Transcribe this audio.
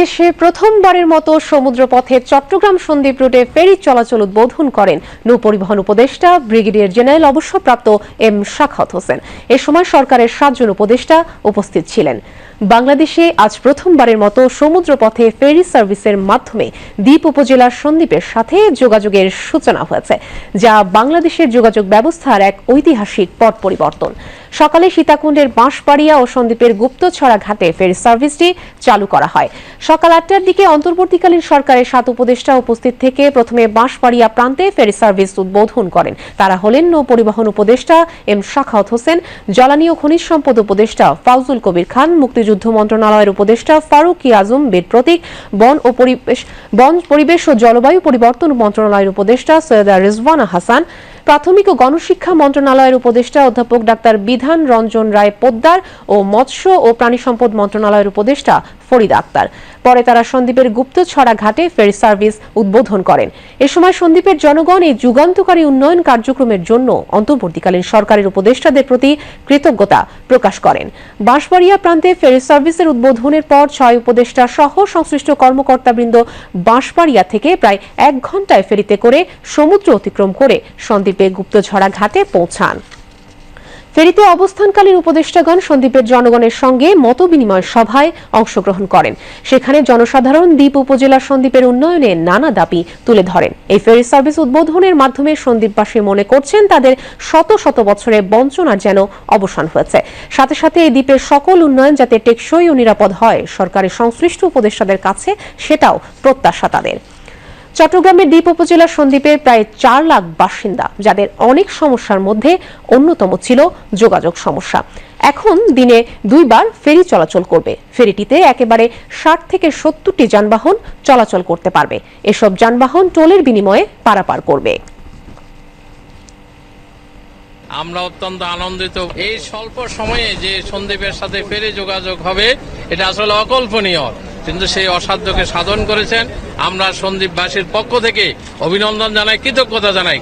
দেশে প্রথমবারের মতো সমুদ্রপথে চট্টগ্রাম সন্দ্বীপ রুটে ফেরি চলাচল উদ্বোধন করেন নৌপরিবহন উপদেষ্টা ব্রিগেডিয়ার জেনারেল অবসরপ্রাপ্ত এম শাখাত হোসেন। এ সময় সরকারের সাতজন উপদেষ্টা উপস্থিত ছিলেন। বাংলাদেশে আজ প্রথমবারের মতো সমুদ্রপথে ফেরি সার্ভিসের মাধ্যমে দ্বীপ উপজেলার সন্দ্বীপের সাথে যোগাযোগের সূচনা হয়েছে, যা বাংলাদেশের যোগাযোগ ব্যবস্থার এক ঐতিহাসিক পট পরিবর্তন। সকালে সীতাকুণ্ডের বাঁশবাড়িয়া ও সন্দ্বীপের গুপ্তছড়া ঘাটে ফেরি সার্ভিসটি চালু করা হয়। সকাল আটটার দিকে অন্তর্বর্তীকালীন সরকারের সাত উপদেষ্টা উপস্থিত থেকে প্রথমে বাঁশবাড়িয়া প্রান্তে ফেরি সার্ভিস উদ্বোধন করেন। তারা হলেন নৌ পরিবহন উপদেষ্টা এম শাখাওয়াত হোসেন, জ্বালানি ও খনিজ সম্পদ উপদেষ্টা ফাউজুল কবির খান মুক্তিযুদ্ধ মন্ত্রণালয়ের উপদেষ্টা ফারুক ই আজম বীর প্রতীক, বন ও পরিবেশ, বন, পরিবেশ ও জলবায়ু পরিবর্তন মন্ত্রণালয়ের উপদেষ্টা সৈয়দা রিজওয়ানা হাসান প্রাথমিক ও গণশিক্ষা মন্ত্রণালয়ের উপদেষ্টা অধ্যাপক ডাক্তার বিধান রঞ্জন রায় পোদ্দার ও মৎস্য ও প্রাণী সম্পদ মন্ত্রণালয়ের উপদেষ্টা ফরিদ আক্তার। পরে তারা সন্দ্বীপের গুপ্তছড়া ঘাটে ফেরি সার্ভিস উদ্বোধন করেন। এ সময় সন্দ্বীপের জনগণ এই যুগান্তকারী উন্নয়ন কার্যক্রমের জন্য অন্তর্বর্তীকালীন সরকারের উপদেষ্টাদের প্রতি কৃতজ্ঞতা প্রকাশ করেন। বাঁশবাড়িয়া প্রান্তে ফেরি সার্ভিসের উদ্বোধনের পর ছয় উপদেষ্টা সহ সংশ্লিষ্ট কর্মকর্তাবৃন্দ বাঁশবাড়িয়া থেকে প্রায় এক ঘন্টায় ফেরিতে করে সমুদ্র অতিক্রম করে সন্দ্বীপে গুপ্তঝরা ঘাটে পৌঁছান। ফেরিতে অবস্থানকালীন উপদেষ্টাগণ সন্দ্বীপের জনগণের সঙ্গে মত বিনিময় সভায় অংশগ্রহণ করেন। সেখানে জনসাধারণ দ্বীপ উপজেলার সন্দ্বীপের উন্নয়নে নানা দাবি তুলে ধরেন। এই ফেরি সার্ভিস উদ্বোধনের মাধ্যমে সন্দ্বীপবাসী মনে করছেন তাদের শত শত বছরের বঞ্চনার যেন অবসান হয়েছে। সাথে সাথে এই দ্বীপের সকল উন্নয়ন যাতে টেকসই ও নিরাপদ হয়, সরকারের সংশ্লিষ্ট উপদেষ্টাদের কাছে সেটাও প্রত্যাশা তাদের। চট্টগ্রামের দ্বীপ উপজেলার সন্দ্বীপের প্রায় চার লাখ বাসিন্দা, যাদের অনেক সমস্যার মধ্যে অন্যতম ছিল যোগাযোগ সমস্যা। এখন দিনে দুইবার ফেরি চলাচল করবে। ফেরিটিতে একেবারে ষাট থেকে সত্তরটি যানবাহন চলাচল করতে পারবে। এসব যানবাহন টোলের বিনিময়ে পারাপার করবে। আমরা অত্যন্ত আনন্দিত। এই স্বল্প সময়ে যে সন্দীপের সাথে ফেরে যোগাযোগ হবে, এটা আসলে অকল্পনীয়। কিন্তু সেই অসাধ্যকে সাধন করেছেন। আমরা সন্দীপবাসীর পক্ষ থেকে অভিনন্দন জানাই কৃতজ্ঞতা জানাই।